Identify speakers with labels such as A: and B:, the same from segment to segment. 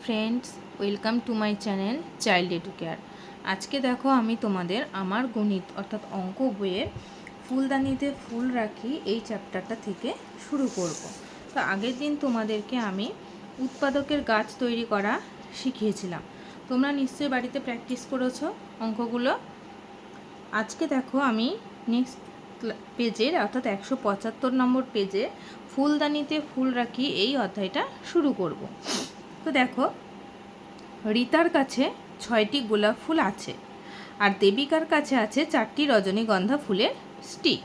A: Friends welcome to my channel child educare আজকে দেখো আমি তোমাদের আমার গণিত, অর্থাৎ অঙ্ক বইয়ের ফুলদানিতে ফুল রাখি এই চ্যাপ্টারটা থেকে শুরু করব। তো আগের দিন তোমাদেরকে আমি উৎপাদকের গাছ তৈরি করা শিখিয়েছিলাম। তোমরা নিশ্চয়ই বাড়িতে প্র্যাকটিস করেছ অঙ্কগুলো। আজকে দেখো আমি নেক্সট পেজের অর্থাৎ একশো পঁচাত্তর নম্বর পেজে ফুলদানিতে ফুল রাখি এই অধ্যায়টা শুরু করব। তো দেখো, রিতার কাছে ছয়টি গোলাপ ফুল আছে আর দেবিকার কাছে আছে চারটি রজনীগন্ধা ফুলের স্টিক।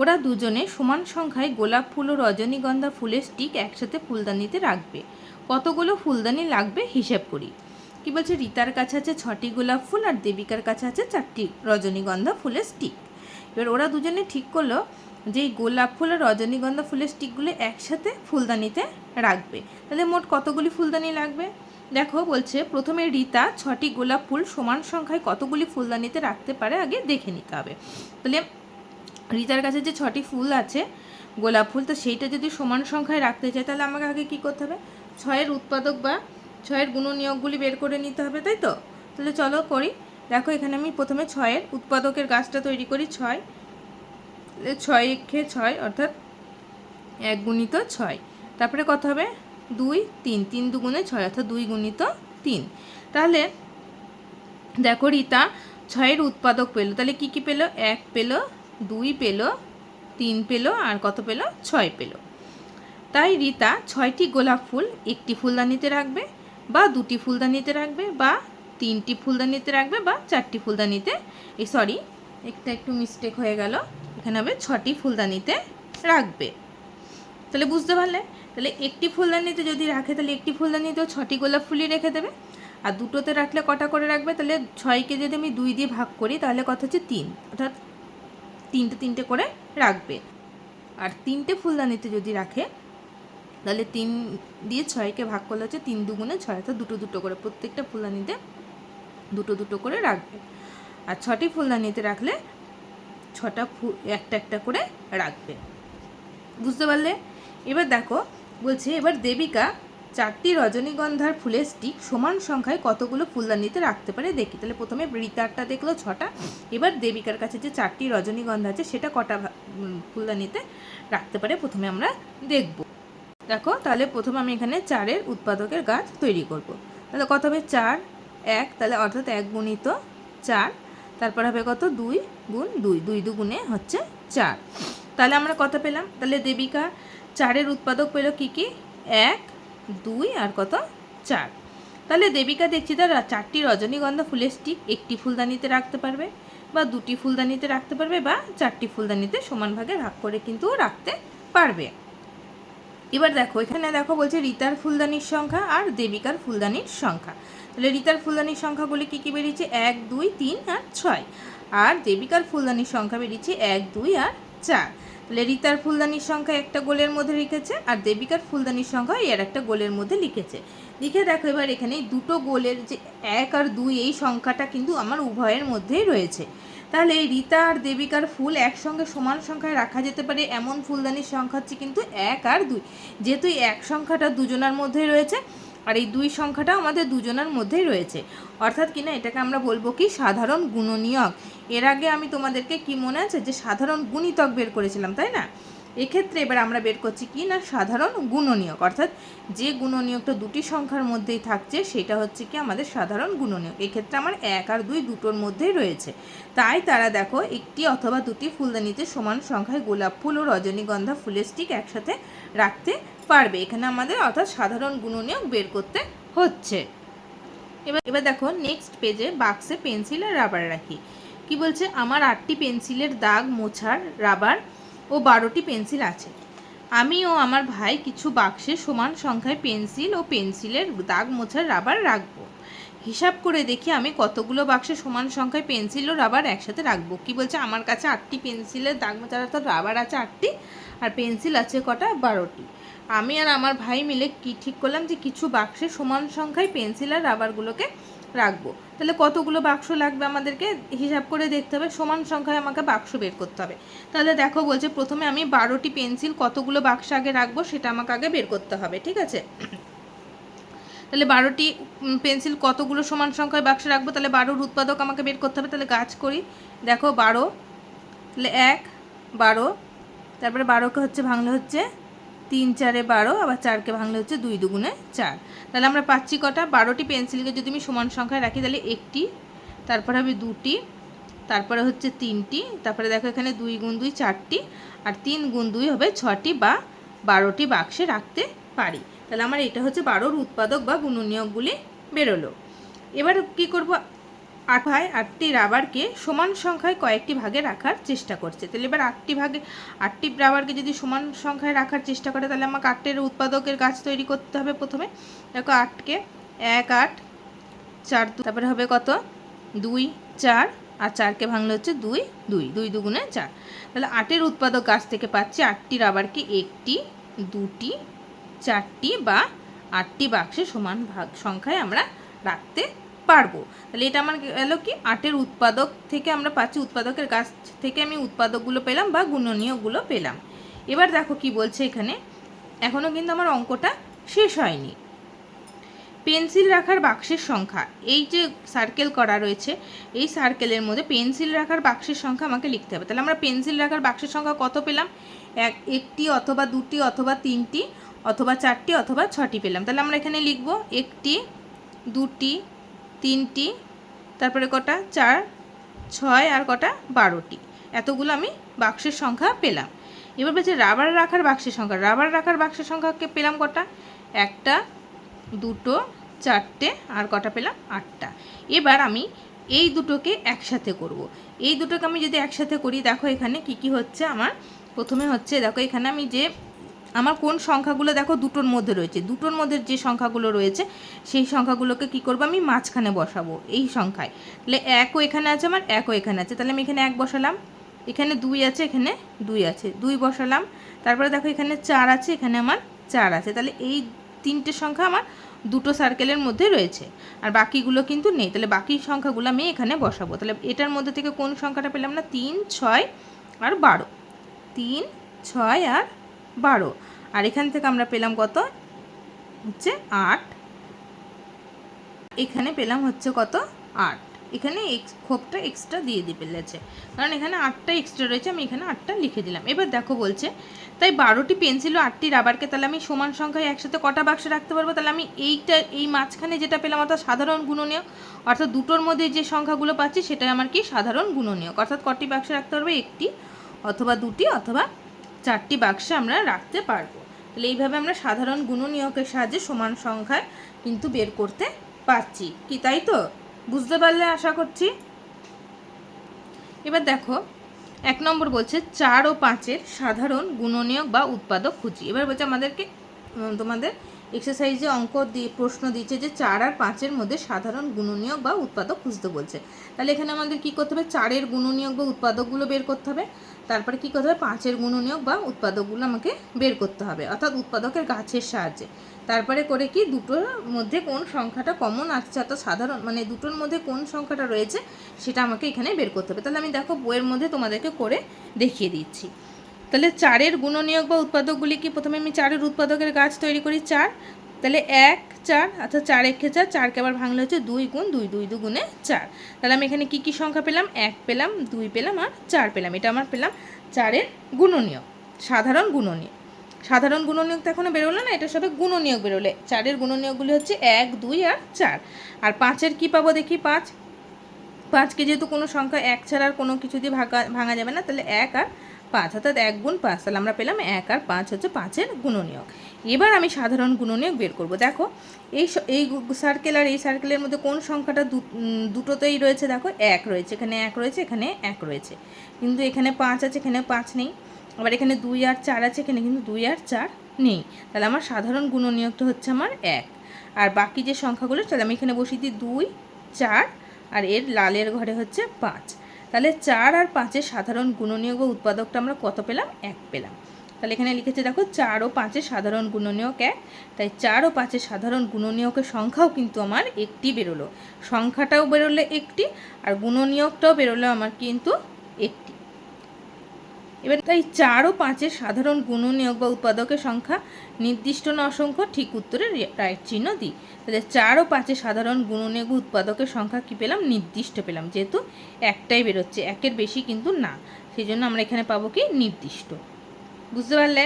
A: ওরা দুজনে সমান সংখ্যায় গোলাপ ফুল ও রজনীগন্ধা ফুলের স্টিক একসাথে ফুলদানিতে রাখবে। কতগুলো ফুলদানি লাগবে হিসেব করি। কি বলছে? রিতার কাছে আছে ছটি গোলাপ ফুল আর দেবিকার কাছে আছে চারটি রজনীগন্ধা ফুলের স্টিক। এবার ওরা দুজনে ঠিক করল যে এই গোলাপ ফুল আর রজনীগন্ধা ফুলের স্টিকগুলো একসাথে ফুলদানিতে রাখবে। তাহলে মোট কতগুলি ফুলদানি লাগবে? দেখো বলছে, প্রথমে রিতা ছটি গোলাপ ফুল সমান সংখ্যায় কতগুলি ফুলদানিতে রাখতে পারে আগে দেখে নিতে হবে। তাহলে রিতার কাছে যে ছটি ফুল আছে, গোলাপ ফুল, তো সেইটা যদি সমান সংখ্যায় রাখতে চায়, তাহলে আমাকে আগে কী করতে হবে? ছয়ের উৎপাদক বা ছয়ের গুণনীয়কগুলি বের করে নিতে হবে, তাই তো? তাহলে চলো করি। দেখো এখানে আমি প্রথমে ছয়ের উৎপাদকের গাছটা তৈরি করি, ছয়। ছয় একে ছয় অর্থাৎ এক গুণিত ছয়। তারপরে কত হবে? দুই, তিন। তিন দুগুণে ছয় অর্থাৎ দুই গুণিত তিন। তাহলে দেখো রিতা, ছয়ের উৎপাদক পেল। তাহলে কি কি পেল? এক পেল, দুই পেল, তিন পেল আর কত পেল? ছয় পেল। তাই রিতা, ছয়টি গোলাপ ফুল একটি ফুলদানিতে রাখবে বা দুটি ফুলদানিতে রাখবে বা তিনটি ফুলদানিতে রাখবে বা চারটি ফুলদানিতে। এই সরি, একটা একটু মিস্টেক হয়ে গেল। এখানে হবে ছটি ফুলদানিতে রাখবে। তাহলে বুঝতে পারলে? তাহলে একটি ফুলদানিতে যদি রাখে, তাহলে একটি ফুলদানিতেও ছটি গোলাপ ফুলই রেখে দেবে। আর দুটোতে রাখলে কটা করে রাখবে? তাহলে ছয়কে যদি আমি দুই দিয়ে ভাগ করি, তাহলে কত হচ্ছে? তিন। অর্থাৎ তিনটে তিনটে করে রাখবে। আর তিনটে ফুলদানিতে যদি রাখে, তাহলে তিন দিয়ে ছয়কে ভাগ করলে হচ্ছে তিন দুগুণে ছয়। অর্থাৎ দুটো দুটো করে, প্রত্যেকটা ফুলদানিতে দুটো দুটো করে রাখবে। আর ছটি ফুলদানিতে রাখলে ছটা একটা একটা করে রাখবে। বুঝতে পারলে? এবার দেখো, বলছে, এবার দেবিকা চারটি রজনীগন্ধার ফুলের স্টিক সমান সংখ্যায় কতগুলো ফুলদানিতে রাখতে পারে? দেখি, তাহলে প্রথমে রিতারটা দেখল ছটা, এবার দেবিকার কাছে যে চারটি রজনীগন্ধা আছে, সেটা কটা ফুলদানিতে রাখতে পারে? প্রথমে আমরা দেখব। দেখো, তাহলে প্রথমে আমি এখানে চারের উৎপাদকের গাছ তৈরি করব। তাহলে কত হবে? চার, এক, তাহলে অর্থাৎ এক গুণিত চার তারপর হবে কত? দুই গুণ দুই। দুই দুগুণে হচ্ছে চার। তাহলে আমরা কত পেলাম? তাহলে দেবিকা চারের উৎপাদক পেল কি কি? এক, দুই আর কত? চার। তাহলে দেবিকা দেখছি তার চারটি রজনীগন্ধা ফুলের স্টিক একটি ফুলদানিতে রাখতে পারবে বা দুটি ফুলদানিতে রাখতে পারবে বা চারটি ফুলদানিতে সমান ভাগে ভাগ করে কিন্তু রাখতে পারবে। এবার দেখো, এখানে দেখো বলছে রিতার ফুলদানির সংখ্যা আর দেবিকার ফুলদানির সংখ্যা। তাহলে রিতার ফুলদানির সংখ্যাগুলি কী কী বেরিয়েছে? এক, দুই, তিন, আর ছয়। আর দেবিকার ফুলদানির সংখ্যা বেরিয়েছে এক, দুই, আর চার। তাহলে রিতার ফুলদানির সংখ্যা একটা গোলের মধ্যে লিখেছে আর দেবিকার ফুলদানির সংখ্যা এর একটা গোলের মধ্যে লিখেছে। লিখে দেখো এবার এখানে দুটো গোলের যে এক আর দুই, এই সংখ্যাটা কিন্তু আমার উভয়ের মধ্যেই রয়েছে। তাহলে এই রীতা আর দেবিকার ফুল একসঙ্গে সমান সংখ্যায় রাখা যেতে পারে, এমন ফুলদানির সংখ্যা হচ্ছে কিন্তু এক আর দুই। যেহেতু এক সংখ্যাটা দুজনার মধ্যেই রয়েছে আর এই দুই সংখ্যাটা আমাদের দুজনের মধ্যেই রয়েছে। অর্থাৎ কি না, এটাকে আমরা বলব কি, সাধারণ গুণনীয়ক। এর আগে আমি তোমাদেরকে কি মনে আছে, যে সাধারণ গুণিতক বের করেছিলাম, তাই না? এক্ষেত্রে এবার আমরা বের করছি কি না? সাধারণ গুণনীয়ক। অর্থাৎ যে গুণনীয়কটা দুটি সংখ্যার মধ্যেই থাকছে, সেটা হচ্ছে কি আমাদের সাধারণ গুণনীয়ক। এক্ষেত্রে আমার এক আর দুই দুটোর মধ্যেই রয়েছে। তাই তারা দেখো, একটি অথবা দুটি ফুলদানিতে সমান সংখ্যায় গোলাপ ফুল ও রজনীগন্ধা ফুলের স্টিক একসাথে রাখতে পারবে। এখানে আমাদের অর্থাৎ সাধারণ গুণনীয়ক বের করতে হচ্ছে। এবার এবার দেখো নেক্সট পেজে বাক্সে পেন্সিল আর রাবার রাখি। কি বলছে? আমার আটটি পেন্সিলের দাগ মোছার রাবার ও বারোটি পেন্সিল আছে। আমি ও আমার ভাই কিছু বাক্সে সমান সংখ্যায় পেন্সিল ও পেন্সিলের দাগ মোছার রাবার রাখব। হিসাব করে দেখি আমি কতগুলো বাক্সে সমান সংখ্যায় পেন্সিল ও রাবার একসাথে রাখব। কি বলছে? আমার কাছে আটটি পেন্সিলের দাগ মোছার অর্থাৎ রাবার আছে আটটি আর পেন্সিল আছে কটা? বারোটি। আমি আর আমার ভাই মিলে কি ঠিক করলাম যে কিছু বাক্সে সমান সংখ্যায় পেন্সিল আর রাবারগুলোকে রাখব। তাহলে কতগুলো বাক্স লাগবে আমাদেরকে? হিসাব করে দেখতে হবে। সমান সংখ্যায় আমাকে বাক্স বের করতে হবে। তাহলে দেখো বলছে, প্রথমে আমি বারোটি পেন্সিল কতগুলো বাক্স আগে রাখব সেটা আমাকে আগে বের করতে হবে, ঠিক আছে? তাহলে বারোটি পেন্সিল কতগুলো সমান সংখ্যায় বাক্সে রাখব? তাহলে বারোর উৎপাদক আমাকে বের করতে হবে। তাহলে গাছ করি। দেখো, বারো, তাহলে এক, বারো, তারপরে বারোকে হচ্ছে, ভাঙলে হচ্ছে তিন চারে বারো, আবার চারকে ভাঙলে হচ্ছে দুই দুগুণে চার। তাহলে আমরা পাচ্ছি কটা? বারোটি পেন্সিলকে যদি আমি সমান সংখ্যায় রাখি, তাহলে একটি, তারপরে হবে দুটি, তারপরে হচ্ছে তিনটি, তারপরে দেখো এখানে দুই গুণ দুই চারটি, আর তিন গুণ দুই হবে ছটি বা বারোটি বাক্সে রাখতে পারি। তাহলে আমার এটা হচ্ছে বারোর উৎপাদক বা গুণনীয়কগুলি বেরোলো। এবার কি করব? আট ভাই আটটি রাবারকে সমান সংখ্যায় কয়েকটি ভাগে রাখার চেষ্টা করছে। তাহলে এবার আটটি ভাগে, আটটি রাবারকে যদি সমান সংখ্যায় রাখার চেষ্টা করে, তাহলে আমাকে আটের উৎপাদকের গাছ তৈরি করতে হবে প্রথমে। দেখো আটকে এক, আট, চার তারপরে হবে কত? দুই, চার, আর চারকে ভাঙলে হচ্ছে দুই দুই দুই দুগুণে চার। তাহলে আটের উৎপাদক গাছ থেকে পাচ্ছি আটটি রাবারকে একটি, দুটি, চারটি বা আটটি বাক্সে সমান ভাগ, সংখ্যায় আমরা রাখতে পারব। তাহলে এটা আমার গেল কি? আটের উৎপাদক থেকে আমরা পাচ্ছি, উৎপাদকের গাছ থেকে আমি উৎপাদকগুলো পেলাম বা গুণনীয়গুলো পেলাম। এবার দেখো কি বলছে এখানে। এখনও কিন্তু আমার অঙ্কটা শেষ হয়নি। পেন্সিল রাখার বাক্সের সংখ্যা, এই যে সার্কেল করা রয়েছে, এই সার্কেলের মধ্যে পেন্সিল রাখার বাক্সের সংখ্যা আমাকে লিখতে হবে। তাহলে আমরা পেন্সিল রাখার বাক্সের সংখ্যা কত পেলাম? এক, একটি অথবা দুটি অথবা তিনটি অথবা চারটি অথবা ছটি পেলাম। তাহলে আমরা এখানে লিখব, একটি, দুটি তিনটি, তারপরে কটা? চার, ছয় আর কটা? বারোটি। এতগুলো আমি বাক্সের সংখ্যা পেলাম। এবার বলছে রাবার রাখার বাক্সের সংখ্যা। রাবার রাখার বাক্সের সংখ্যাকে পেলাম কটা? একটা, দুটো, চারটে আর কটা পেলাম? আটটা। এবার আমি এই দুটোকে একসাথে করব। এই দুটোকে আমি যদি একসাথে করি, দেখো এখানে কি কি হচ্ছে আমার? প্রথমে হচ্ছে, দেখো এখানে আমি যে আমার কোন সংখ্যাগুলো দেখো দুটোর মধ্যে রয়েছে। দুটোর মধ্যে যে সংখ্যাগুলো রয়েছে, সেই সংখ্যাগুলোকে কি করব আমি মাঝখানে বসাবো এই সংখ্যায়। তাহলে একও এখানে আছে আমার, একও এখানে আছে। তাহলে আমি এখানে এক বসালাম। এখানে দুই আছে, এখানে দুই আছে। দুই বসালাম। তারপরে দেখো এখানে চার আছে, এখানে আমার চার আছে। তাহলে এই তিনটে সংখ্যা আমার দুটো সার্কেলের মধ্যে রয়েছে। আর বাকিগুলো কিন্তু নেই। তাহলে বাকি সংখ্যাগুলো আমি এখানে বসাবো। তাহলে এটার মধ্যে থেকে কোন সংখ্যাটা পেলাম না? তিন, ছয় আর বারো। তিন, ছয় আর বারো। আর এখান থেকে আমরা পেলাম কত? হচ্ছে আট। এখানে পেলাম হচ্ছে কত? আট। এখানে খোপটা এক্সট্রা দিয়ে দিয়ে ফেলেছে। কারণ এখানে আটটা এক্সট্রা রয়েছে, আমি এখানে আটটা লিখে দিলাম। এবার দেখো বলছে, তাই বারোটি পেন্সিল ও আটটি রাবারকে তাহলে আমি সমান সংখ্যায় একসাথে কটা বাক্সে রাখতে পারব? তাহলে আমি এইটা, এই মাঝখানে যেটা পেলাম, অর্থাৎ সাধারণ গুণনীয়, অর্থাৎ দুটোর মধ্যে যে সংখ্যাগুলো পাচ্ছি সেটা আমার কি সাধারণ গুণনীয়? অর্থাৎ কটি বাক্সে রাখতে পারব? একটি, অথবা দুটি, অথবা চারটি বাক্সে আমরা রাখতে পারব। তাহলে এইভাবে আমরা সাধারণ গুণনীয়কের সাহায্যে সমান সংখ্যায় কিন্তু বের করতে পারছি। কি তাই তো? বুঝতে পারলে আশা করছি? এবার দেখো, এক নম্বর বলছে চার ও পাঁচের সাধারণ গুণনীয়ক বা উৎপাদক খুঁজি। এবার বলছে আমাদেরকে, তোমাদের এক্সারসাইজে অঙ্ক দিয়ে প্রশ্ন দিচ্ছে যে চার আর পাঁচের মধ্যে সাধারণ গুণনীয়ক বা উৎপাদক খুঁজতে বলছে। তাহলে এখানে আমাদের কি করতে হবে? চারের গুণনীয়ক বা উৎপাদকগুলো বের করতে হবে। তারপরে কি করতে হবে? পাঁচের গুণনীয়ক বা উৎপাদকগুলো আমাকে বের করতে হবে। অর্থাৎ উৎপাদকের গাছের সাহায্যে। তারপরে করে কি? দুটোর মধ্যে কোন সংখ্যাটা কমন আসছে অর্থাৎ সাধারণ মানে দুটোর মধ্যে কোন সংখ্যাটা রয়েছে, সেটা আমাকে এখানে বের করতে হবে। তাহলে আমি দেখো বইয়ের মধ্যে তোমাদেরকে করে দেখিয়ে দিচ্ছি। তাহলে চারের গুণনীয়ক বা উৎপাদকগুলি কি? প্রথমে আমি চারের উৎপাদকের গাছ তৈরি করি চার। তাহলে এক, চার, অর্থাৎ চার একে চার, চারকে আবার ভাঙলে হচ্ছে দুই গুণ, দুই দুই দুগুণে চার। তাহলে আমি এখানে কি কি সংখ্যা পেলাম? এক পেলাম, দুই পেলাম আর চার পেলাম। এটা আমার পেলাম চারের গুণনীয়ক, সাধারণ গুণনীয়ক। সাধারণ গুণনীয়ক তো এখনও বেরোলো না, এটা সবে গুণনীয়ক বেরোলে। চারের গুণনীয়কগুলি হচ্ছে এক, দুই আর চার। আর পাঁচের কি পাবো দেখি? পাঁচ। পাঁচকে যেহেতু কোনো সংখ্যা এক ছাড়া আর কোনো কিছু দিয়ে ভাঙা ভাঙা যাবে না, তাহলে এক আর পাঁচ অর্থাৎ এক গুণ পাঁচ, তাহলে আমরা পেলাম এক আর পাঁচ হচ্ছে পাঁচের গুণনীয়ক। এবার আমি সাধারণ গুণনীয়ক বের করব। দেখো, এই এই সার্কেল আর এই সার্কেলের মধ্যে কোন সংখ্যাটা দুটোতেই রয়েছে? দেখো, এক রয়েছে, এখানে এক রয়েছে, এখানে এক রয়েছে। কিন্তু এখানে পাঁচ আছে, এখানে পাঁচ নেই। আবার এখানে দুই আর চার আছে, এখানে কিন্তু দুই আর চার নেই। তাহলে আমার সাধারণ গুণনীয়কটা হচ্ছে আমার এক। আর বাকি যে সংখ্যাগুলো, তাহলে আমি এখানে বসিয়ে দিই দুই, চার, আর এর লালের ঘরে হচ্ছে পাঁচ। তাহলে চার আর পাঁচের সাধারণ গুণনীয়ক বা উৎপাদকটা আমরা কত পেলাম? এক পেলাম। তাহলে এখানে লিখেছে, দেখো, চার ও পাঁচের সাধারণ গুণনীয়ক এক। তাই চার ও পাঁচের সাধারণ গুণনীয়কের সংখ্যাও কিন্তু আমার একটি বেরোলো। সংখ্যাটাও বেরোলে একটি, আর গুণনীয়কটাও বেরোলো আমার কিন্তু একটি। এবার তাই চার ও পাঁচের সাধারণ গুণনীয়ক বা উৎপাদকের সংখ্যা নির্দিষ্ট না অসংখ্য, ঠিক উত্তরে রাইট চিহ্ন দিই তাহলে চার ও পাঁচের সাধারণ গুণনীয়ক উৎপাদকের সংখ্যা কী পেলাম? নির্দিষ্ট পেলাম। যেহেতু একটাই বেরোচ্ছে, একের বেশি কিন্তু না। সেই জন্য আমরা এখানে পাবো কি? নির্দিষ্ট। বুঝতে পারলে?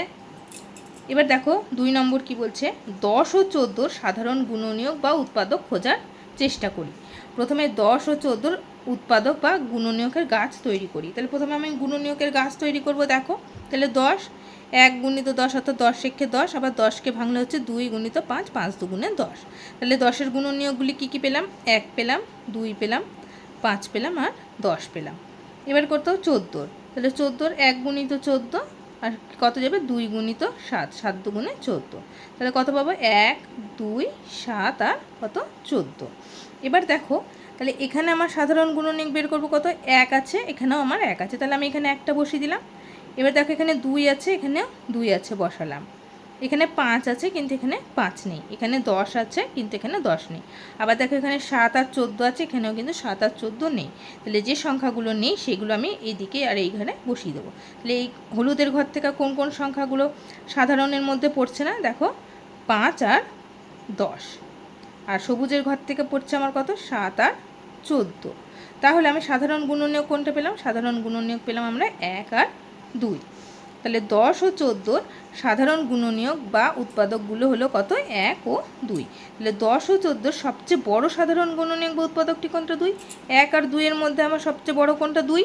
A: এবার দেখো, দুই নম্বর কি বলছে? দশ ও চোদ্দোর সাধারণ গুণনীয়ক বা উৎপাদক খোঁজার চেষ্টা করি। প্রথমে দশ ও চোদ্দোর উৎপাদক বা গুণনীয়কের গাছ তৈরি করি। তাহলে প্রথমে আমি গুণনীয়কের গাছ তৈরি করব, দেখো। তাহলে দশ, এক গুণিত দশ অর্থাৎ দশ রেখে দশ, আবার দশকে ভাঙলে হচ্ছে দুই গুণিত পাঁচ পাঁচ দুগুণে দশ। তাহলে দশের গুণনীয়কগুলি কী কী পেলাম? এক পেলাম, দুই পেলাম, পাঁচ পেলাম আর দশ পেলাম। এবার করতে হবে চোদ্দোর। তাহলে চোদ্দোর এক গুণিত চোদ্দ, আর কত যাবে? দুই গুণিত সাত সাত দুগুণে চোদ্দ। তাহলে কত পাবো? এক, দুই, সাত আর কত? চোদ্দ। এবার দেখো তাহলে এখানে আমার সাধারণ গুণনীয়ক বের করব কত? এক আছে, এখানেও আমার এক আছে। তাহলে আমি এখানে একটা বসিয়ে দিলাম। এবার দেখো এখানে দুই আছে, এখানেও দুই আছে বসালাম। এখানে পাঁচ আছে, কিন্তু এখানে পাঁচ নেই। এখানে দশ আছে, কিন্তু এখানে দশ নেই। আবার দেখো এখানে সাত আর চোদ্দ আছে, এখানেও কিন্তু সাত আর চোদ্দ নেই। তাহলে যে সংখ্যাগুলো নেই, সেগুলো আমি এইদিকে আর এই ঘরে বসিয়ে দেবো। তাহলে এই হলুদের ঘর থেকে কোন কোন সংখ্যাগুলো সাধারণের মধ্যে পড়ছে না? দেখো, পাঁচ আর দশ। আর সবুজের ঘর থেকে পড়ছে আমার কত? সাত আর চোদ্দ। তাহলে আমি সাধারণ গুণনীয়ক কোনটা পেলাম? সাধারণ গুণনীয়ক পেলাম আমরা এক আর দুই। তাহলে দশ ও চোদ্দোর সাধারণ গুণনীয়ক বা উৎপাদকগুলো হলো কত? এক ও দুই। তাহলে দশ ও চোদ্দোর সবচেয়ে বড় সাধারণ গুণনীয়ক বা উৎপাদকটি কোনটা? দুই। এক আর দুইয়ের মধ্যে আমার সবচেয়ে বড় কোনটা? দুই।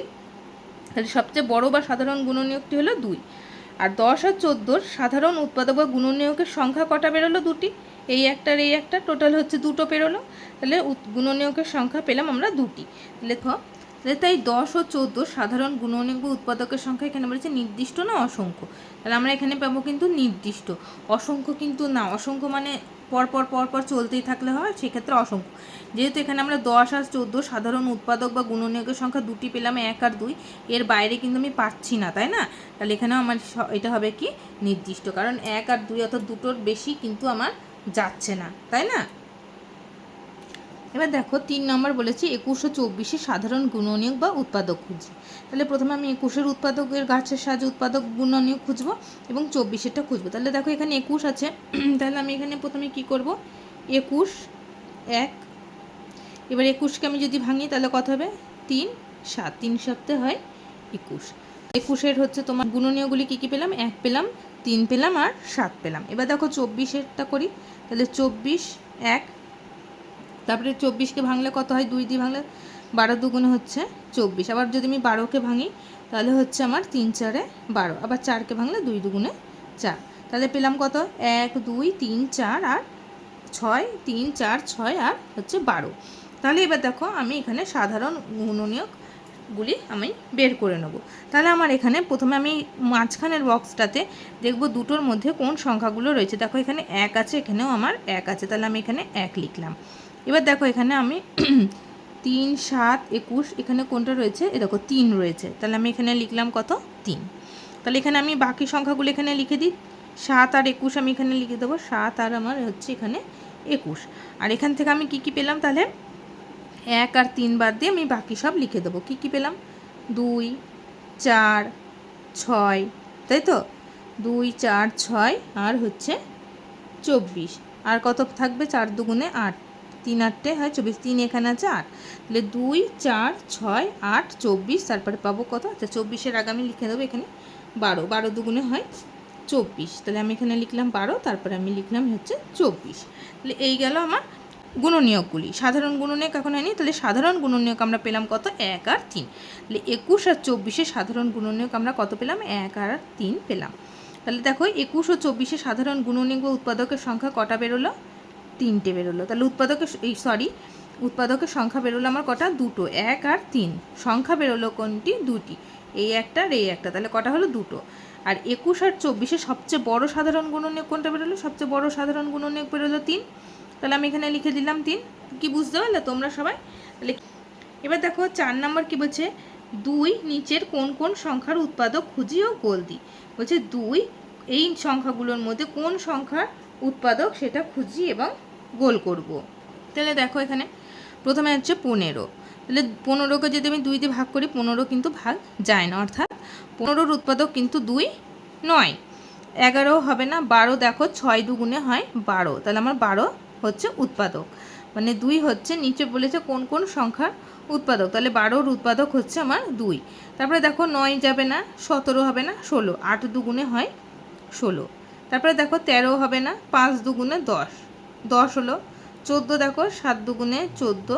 A: তাহলে সবচেয়ে বড় বা সাধারণ গুণনীয়কটি হলো দুই। আর দশ আর চোদ্দোর সাধারণ উৎপাদক বা গুণনীয়কের সংখ্যা কটা বেরোলো? দুটি। এই একটার এই একটা টোটাল হচ্ছে দুটো পেরোলো। তাহলে গুণনীয়কের সংখ্যা পেলাম আমরা দুটি। তাহলে তাহলে তাই দশ ও চোদ্দ সাধারণ গুণনীয়ক বা উৎপাদকের সংখ্যা এখানে বলেছে নির্দিষ্ট না অসংখ্য? তাহলে আমরা এখানে পাবো কিন্তু নির্দিষ্ট। অসংখ্য কিন্তু না, অসংখ্য মানে পরপর পরপর চলতেই থাকলে হয়, সেক্ষেত্রে অসংখ্য। যেহেতু এখানে আমরা দশ আর চোদ্দ সাধারণ উৎপাদক বা গুণনীয়কের সংখ্যা দুটি পেলাম, এক আর দুই, এর বাইরে কিন্তু আমি পাচ্ছি না, তাই না? তাহলে এখানেও আমার এটা হবে কি? নির্দিষ্ট। কারণ এক আর দুই অর্থাৎ দুটোর বেশি কিন্তু আমার যাচ্ছে না, তাই না? এবার দেখো, তিন নম্বর বলেছি একুশশো চব্বিশে সাধারণ গুণনীয়ক বা উৎপাদক খুঁজি। তাহলে প্রথমে আমি একুশের উৎপাদকের গাছের সাহায্যে উৎপাদক গুণনীয়ক খুঁজবো এবং চব্বিশেরটা খুঁজবো। তাহলে দেখো, এখানে একুশ আছে। তাহলে আমি এখানে প্রথমে কি করব? একুশ, এক। এবার একুশকে আমি যদি ভাঙি, তাহলে কত হবে? তিন, সাত। তিন সপ্তাহে হয় একুশ। একুশের হচ্ছে তোমার গুণনীয়গুলি কী কী পেলাম? এক পেলাম। তিন পেলাম আর সাত পেলাম। এবার দেখো চব্বিশেরটা করি। তাহলে চব্বিশ, এক, তারপরে চব্বিশকে ভাঙলে কত হয়? দুই দিয়ে ভাঙলে বারো দুগুণে হচ্ছে চব্বিশ। আবার যদি আমি বারোকে ভাঙি, তাহলে হচ্ছে আমার তিন চারে বারো। আবার চারকে ভাঙলে দুই দুগুণে চার। তাহলে পেলাম কত? এক, দুই, তিন, চার আর ছয়, তিন, চার, ছয় আর হচ্ছে বারো। তাহলে এবার দেখো আমি এখানে সাধারণ গুণনীয়কগুলি আমি বের করে নেব। তাহলে আমার এখানে প্রথমে আমি মাঝখানের বক্সটাতে দেখব দুটোর মধ্যে কোন সংখ্যাগুলো রয়েছে। দেখো এখানে এক আছে, এখানেও আমার এক আছে, তাহলে আমি এখানে এক লিখলাম। এবার দেখো এখানে আমি তিন, সাত, একুশ, এখানে কোনটা রয়েছে? এ দেখো তিন রয়েছে। তাহলে আমি এখানে লিখলাম কত? তিন। তাহলে এখানে আমি বাকি সংখ্যাগুলো এখানে লিখে দিই। সাত আর একুশ আমি এখানে লিখে দেবো। সাত আর আমার হচ্ছে এখানে একুশ। আর এখান থেকে আমি কি কি পেলাম তাহলে? এক আর তিন বাদ দিয়ে আমি বাকি সব লিখে দেবো। কী কী পেলাম? দুই, চার, ছয়, তাই তো? দুই, চার, ছয় আর হচ্ছে চব্বিশ। আর কত থাকবে? চার দুগুণে আট। তিন আটটে হয় চব্বিশ। তিন এখানে আছে আট। তাহলে দুই, চার, ছয়, আট, চব্বিশ। তারপরে পাবো কত? আচ্ছা চব্বিশের আগে আমি লিখে দেবো এখানে বারো। বারো দুগুণে হয় চব্বিশ। তাহলে আমি এখানে লিখলাম বারো, তারপরে আমি লিখলাম হচ্ছে চব্বিশ। তাহলে এই গেল আমার গুণনীয়কগুলি সাধারণ গুণনীয়ক এখন হয়নি, তাহলে সাধারণ গুণনীয়ক আমরা পেলাম কত? এক আর তিন। তাহলে একুশ আর চব্বিশে সাধারণ গুণনীয়ক আমরা কত পেলাম? এক আর তিন পেলাম। তাহলে দেখো, একুশ ও চব্বিশে সাধারণ গুণনীয়ক বা উৎপাদকের সংখ্যা কটা বেরোলো? তিনটে বেরোলো। তাহলে উৎপাদকের এই সরি উৎপাদকের সংখ্যা বেরোলো আমার কটা? দুটো। এক আর তিন। সংখ্যা বেরোলো কোনটি? দুটি। এই একটা আর এই একটা। তাহলে কটা হলো? দুটো। আর একুশ আর চব্বিশে সবচেয়ে বড় সাধারণ গুণনীয়ক কোনটা বেরোলো? সবচেয়ে বড় সাধারণ গুণনীয়ক বেরোলো তিন। তাহলে আমি এখানে লিখে দিলাম তিন। কি বুঝতে পারলে তোমরা সবাই? তাহলে এবার দেখো চার নম্বর কি বলছে? দুই নিচের কোন কোন সংখ্যার উৎপাদক খুঁজি ও গোল দিই। বলছে দুই এই সংখ্যাগুলোর মধ্যে কোন সংখ্যার উৎপাদক সেটা খুঁজি এবং গোল করব। তাহলে দেখো এখানে, প্রথমে হচ্ছে পনেরো। তাহলে পনেরোকে যদি আমি দুই দিয়ে ভাগ করি, পনেরো কিন্তু ভাগ যায় না। অর্থাৎ পনেরোর উৎপাদক কিন্তু দুই নয়। এগারো হবে না, বারো দেখো ছয় দুগুণে হয় বারো। তাহলে আমার বারো হচ্ছে উৎপাদক। মানে দুই হচ্ছে নিচে বলেছে কোন কোন সংখ্যার উৎপাদক। তাহলে বারোর উৎপাদক হচ্ছে আমার দুই। তারপরে দেখো নয় যাবে না, সতেরো হবে না, ষোলো। আট দুগুণে হয় ষোলো। তারপরে দেখো তেরো হবে না, পাঁচ দুগুণে দশ। দশ হলো চোদ্দ দেখো, সাত দুগুণে চোদ্দ।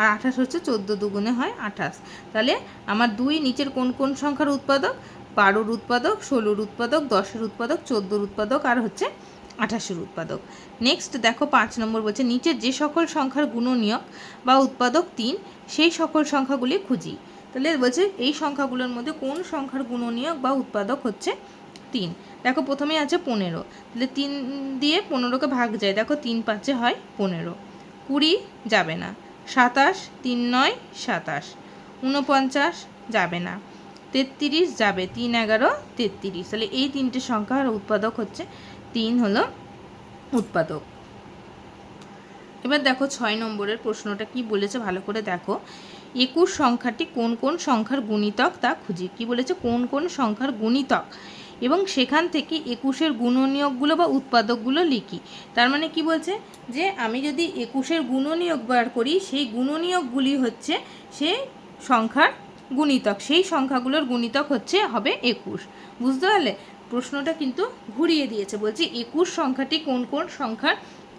A: আর আঠাশ হচ্ছে চোদ্দ দুগুণে হয় আঠাশ। তাহলে আমার দুই নিচের কোন কোন সংখ্যার উৎপাদক? বারোর উৎপাদক, ষোলোর উৎপাদক, দশের উৎপাদক, চোদ্দোর উৎপাদক, আর হচ্ছে আঠাশের উৎপাদক। নেক্সট দেখো পাঁচ নম্বর বলছে নিচের যে সকল সংখ্যার গুণনীয়ক বা উৎপাদক তিন, সেই সকল সংখ্যাগুলি খুঁজি। তাহলে বলছে, এই সংখ্যাগুলোর মধ্যে কোন সংখ্যার গুণনীয়ক বা উৎপাদক হচ্ছে তিন? দেখো প্রথমে আছে পনেরো। তাহলে তিন দিয়ে পনেরোকে ভাগ যায়, দেখো তিন পাঁচে হয় পনেরো। কুড়ি যাবে না। সাতাশ, তিন নয়, সাতাশ। উনপঞ্চাশ যাবে না। তেত্রিশ যাবে, তিন এগারো, তেত্রিশ। তাহলে এই তিনটে সংখ্যার উৎপাদক হচ্ছে তিন হলো উৎপাদক। এবার দেখো ছয় নম্বরের প্রশ্নটা কি বলেছে ভালো করে দেখো। একুশ সংখ্যাটি কোন কোন সংখ্যার গুণিতক তা খুঁজি। কি বলেছে? কোন কোন সংখ্যার গুণিতক? এবং সেখান থেকে একুশের গুণনীয়কগুলো বা উৎপাদকগুলো লিখি। তার মানে কি বলছে? যে আমি যদি একুশের গুণনীয়ক বার করি, সেই গুণনীয়কগুলি হচ্ছে সেই সংখ্যার গুণিতক। সেই সংখ্যাগুলোর গুণিতক হচ্ছে হবে একুশ। বুঝতে পারলে? প্রশ্নটা কিন্তু ঘুরিয়ে দিয়েছে। বলছি, একুশ সংখ্যাটি কোন কোন সংখ্যার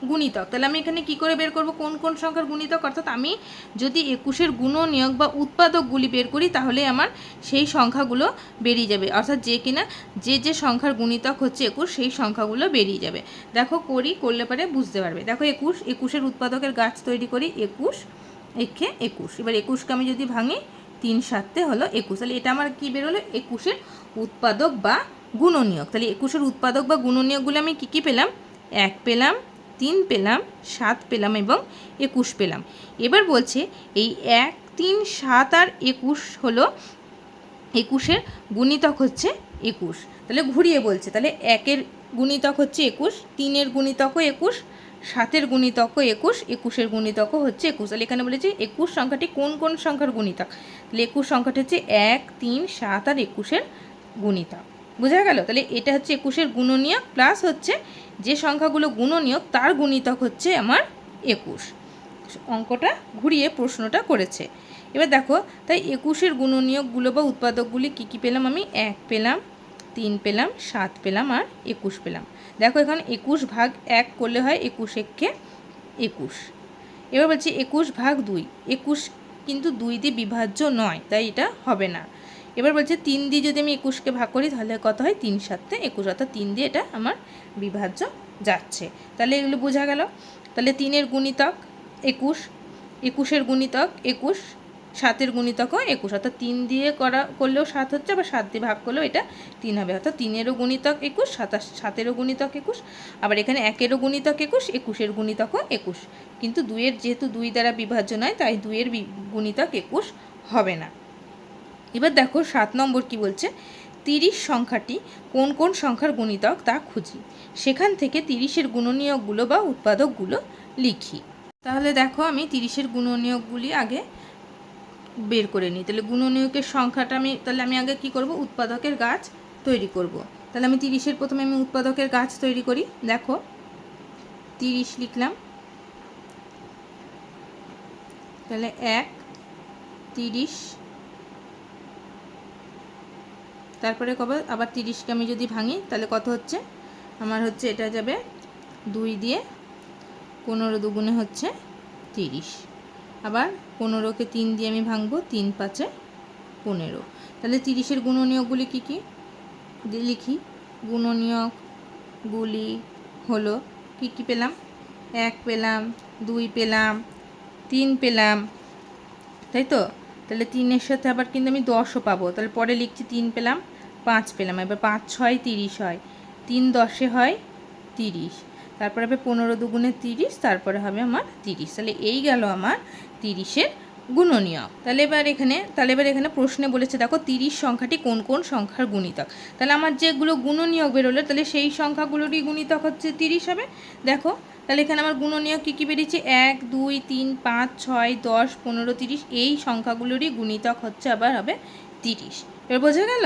A: গুণিতক? তাহলে আমি এখানে কি করে বের করব? কোন কোন সংখ্যার গুণিতক? অর্থাৎ আমি যদি একুশের গুণনীয়ক বা উৎপাদকগুলি বের করি, তাহলে আমার সেই সংখ্যাগুলো বেরিয়ে যাবে। অর্থাৎ যে কিনা যে যে সংখ্যার গুণিতক হচ্ছে একুশ, সেই সংখ্যাগুলো বেরিয়ে যাবে। দেখো, করি, করলে পরে বুঝতে পারবে। দেখো, একুশ, একুশের উৎপাদকের গাছ তৈরি করি, একুশ, একে একুশ। এবার একুশকে আমি যদি ভাঙি, তিন সাতে হলো একুশ। তাহলে এটা আমার কী বেরোলো? একুশের উৎপাদক বা গুণনীয়ক। তাহলে একুশের উৎপাদক বা গুণনীয়কগুলো আমি কী কী পেলাম? এক পেলাম, তিন পেলাম, সাত পেলাম এবং একুশ পেলাম। এবার বলছে এই এক, তিন, সাত আর একুশ হলো একুশের গুণিতক হচ্ছে একুশ। তাহলে ঘুরিয়ে বলছে, তাহলে একের গুণিতক হচ্ছে একুশ, তিনের গুণিতকও একুশ, সাতের গুণিতকও একুশ, একুশের গুণিতকও হচ্ছে একুশ। তাহলে এখানে বলেছে একুশ সংখ্যাটি কোন কোন সংখ্যার গুণিতক? তাহলে একুশ সংখ্যাটি হচ্ছে এক, তিন, সাত আর একুশের গুণিতক। বোঝা গেল? তাহলে এটা হচ্ছে একুশের গুণনীয়ক প্লাস হচ্ছে যে সংখ্যাগুলো গুণনীয়ক, তার গুণিতক হচ্ছে আমার একুশ। অঙ্কটা ঘুরিয়ে প্রশ্নটা করেছে। এবার দেখো, তাই একুশের গুণনীয়কগুলো বা উৎপাদকগুলি কী কী পেলাম আমি? এক পেলাম, তিন পেলাম, সাত পেলাম আর একুশ পেলাম। দেখো এখন একুশ ভাগ এক করলে হয় একুশ একুশ। এবার বলছি একুশ ভাগ দুই। একুশ কিন্তু দুই দিয়ে বিভাজ্য নয়, তাই এটা হবে না। এবার বলছে তিন দিয়ে যদি আমি একুশকে ভাগ করি, তাহলে কত হয়? তিন সাতে একুশ, অর্থাৎ তিন দিয়ে এটা আমার বিভাজ্য যাচ্ছে। তাহলে এগুলো বোঝা গেল। তাহলে তিনের গুণিতক একুশ, একুশের গুণিতক একুশ, সাতের গুণিতকও একুশ, অর্থাৎ তিন দিয়ে করা, করলেও সাত হচ্ছে, আবার সাত দিয়ে ভাগ করলেও এটা তিন হবে। অর্থাৎ তিনেরও গুণিতক একুশ, সাতাশ, সাতেরও গুণিতক একুশ, আবার এখানে একেরও গুণিতক একুশ, একুশের গুণিতকও একুশ। কিন্তু দুইয়ের যেহেতু দুই দ্বারা বিভাজ্য নয়, তাই দুইয়ের গুণিতক একুশ হবে না। এবার দেখো সাত নম্বর কি বলছে? তিরিশ সংখ্যাটি কোন কোন সংখ্যার গুণিতক তা খুঁজি। সেখান থেকে তিরিশের গুণনীয়কগুলো বা উৎপাদকগুলো লিখি। তাহলে দেখো আমি তিরিশের গুণনীয়কগুলি আগে বের করে নিই। তাহলে গুণনীয়কের সংখ্যাটা আমি, তাহলে আমি আগে কি করব? উৎপাদকের গাছ তৈরি করব। তাহলে আমি তিরিশের প্রথমে আমি উৎপাদকের গাছ তৈরি করি। দেখো, তিরিশ লিখলাম। তাহলে এক, তিরিশ তারপরে কবে? আবার তিরিশকে আমি যদি ভাঙি, তাহলে কত হচ্ছে? আমার হচ্ছে এটা যাবে দুই দিয়ে পনেরো দুগুণে হচ্ছে তিরিশ। আবার পনেরোকে তিন দিয়ে আমি ভাঙবো, তিন পাঁচে পনেরো। তাহলে তিরিশের গুণনীয়কগুলি কী কী? লিখি। গুণনীয়কগুলি হলো কী কী পেলাম? এক পেলাম, দুই পেলাম, তিন পেলাম, তাই তো? তাহলে তিনের সাথে আবার কিন্তু আমি দশও পাবো। তাহলে পরে লিখছি তিন পেলাম, পাঁচ পেলাম। এবার পাঁচ ছয় তিরিশ হয়। তিন দশে হয় তিরিশ। তারপরে হবে পনেরো দুগুণে তিরিশ, তারপরে হবে আমার তিরিশ। তাহলে এই গেল আমার তিরিশের গুণনীয়ক। তাহলে এবার এখানে, তাহলে এবার এখানে প্রশ্নে বলেছে, দেখো তিরিশ সংখ্যাটি কোন কোন সংখ্যার গুণিতক? তাহলে আমার যেগুলো গুণনীয়ক বেরোলো, তাহলে সেই সংখ্যাগুলোরই গুণিতক হচ্ছে তিরিশ হবে। দেখো তাহলে এখানে আমার গুণনীয়ক কী কী বেরিয়েছে? এক, দুই, তিন, পাঁচ, ছয়, দশ, পনেরো, তিরিশ, এই সংখ্যাগুলোরই গুণিতক হচ্ছে আবার হবে তিরিশ। এবার বোঝা গেল?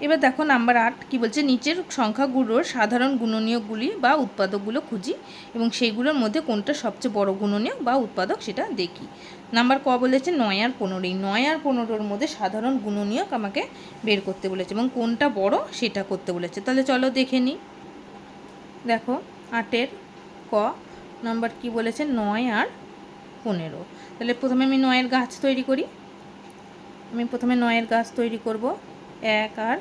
A: এবার দেখো নাম্বার আট কি বলছে? নিচের সংখ্যাগুলোর সাধারণ গুণনীয়কগুলি বা উৎপাদকগুলো খুঁজি এবং সেইগুলোর মধ্যে কোনটা সবচেয়ে বড় গুণনীয় বা উৎপাদক সেটা দেখি। নাম্বার ক বলেছে নয় আর পনেরো। এই নয় আর পনেরোর মধ্যে সাধারণ গুণনীয়ক আমাকে বের করতে বলেছে এবং কোনটা বড় সেটা করতে বলেছে। তাহলে চলো দেখে নিই। দেখো আটের ক, নাম্বার কি বলেছে? নয় আর পনেরো। তাহলে প্রথমে আমি নয়ের গাছ তৈরি করি। আমি প্রথমে নয়ের গাছ তৈরি করব। এক আর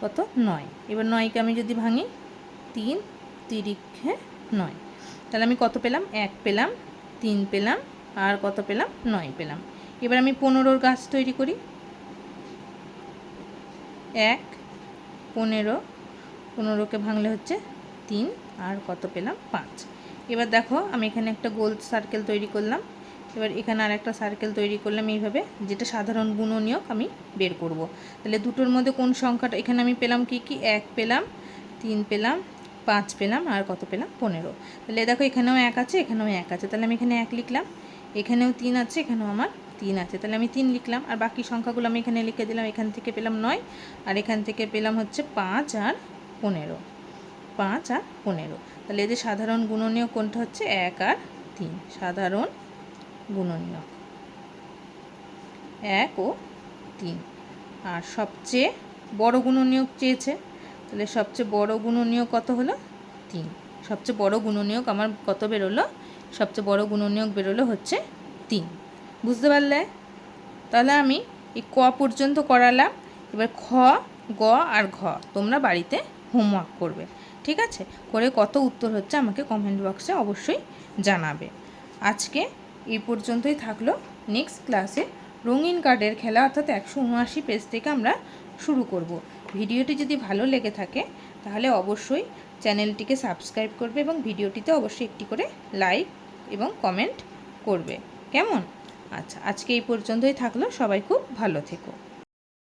A: কত? নয়। এবার নয়কে আমি যদি ভাঙি, তিন তিরিখে নয়। তাহলে আমি কত পেলাম? এক পেলাম, তিন পেলাম, আর কত পেলাম? নয় পেলাম। এবার আমি পনেরোর গাছ তৈরি করি। এক, পনেরো। পনেরোকে ভাঙলে হচ্ছে তিন, আর কত পেলাম? পাঁচ। এবার দেখো, আমি এখানে একটা গোল সার্কেল তৈরি করলাম। এবার এখানে আর একটা সার্কেল তৈরি করলাম এইভাবে, যেটা সাধারণ গুণনীয়ক আমি বের করব। তাহলে দুটোর মধ্যে কোন সংখ্যাটা, এখানে আমি পেলাম কি কি? এক পেলাম, তিন পেলাম, পাঁচ পেলাম, আর কত পেলাম? পনেরো। তাহলে দেখো, এখানেও এক আছে, এখানেও এক আছে। তাহলে আমি এখানে এক লিখলাম, এখানেও তিন আছে, এখানেও আমার তিন আছে। তাহলে আমি তিন লিখলাম, আর বাকি সংখ্যাগুলো আমি এখানে লিখে দিলাম, এখান থেকে পেলাম নয়, আর এখান থেকে পেলাম হচ্ছে পাঁচ আর পনেরো। পাঁচ আর পনেরো। তাহলে এদের সাধারণ গুণনীয় কোনটা হচ্ছে? এক আর তিন। সাধারণ গুণনীয়ক এক ও তিন। আর সবচেয়ে বড় গুণনীয়ক চেয়েছে? তাহলে সবচেয়ে বড় গুণনীয়ক কত হলো? তিন। সবচেয়ে বড় গুণনীয়ক আমার কত বেরোলো? সবচেয়ে বড় গুণনীয়ক বেরোলো হচ্ছে তিন। বুঝতে পারলে? তাহলে আমি এই ক পর্যন্ত করালাম। এবার খ, গ আর ঘ। তোমরা বাড়িতে হোমওয়ার্ক করবে। ঠিক আছে? করে কত উত্তর হচ্ছে আমাকে কমেন্ট বক্সে অবশ্যই জানাবে। আজকে এই পর্যন্তই থাকল। নেক্সট ক্লাসে রঙিন কার্ডের খেলা অর্থাৎ একশো উনআশি পেজ থেকে আমরা শুরু করব। ভিডিওটি যদি ভালো লেগে থাকে, তাহলে অবশ্যই চ্যানেলটিকে সাবস্ক্রাইব করবে এবং ভিডিওটিতে অবশ্যই একটি করে লাইক এবং কমেন্ট করবে। কেমন? আচ্ছা আজকে এই পর্যন্তই থাকল। সবাই খুব ভালো থেকো।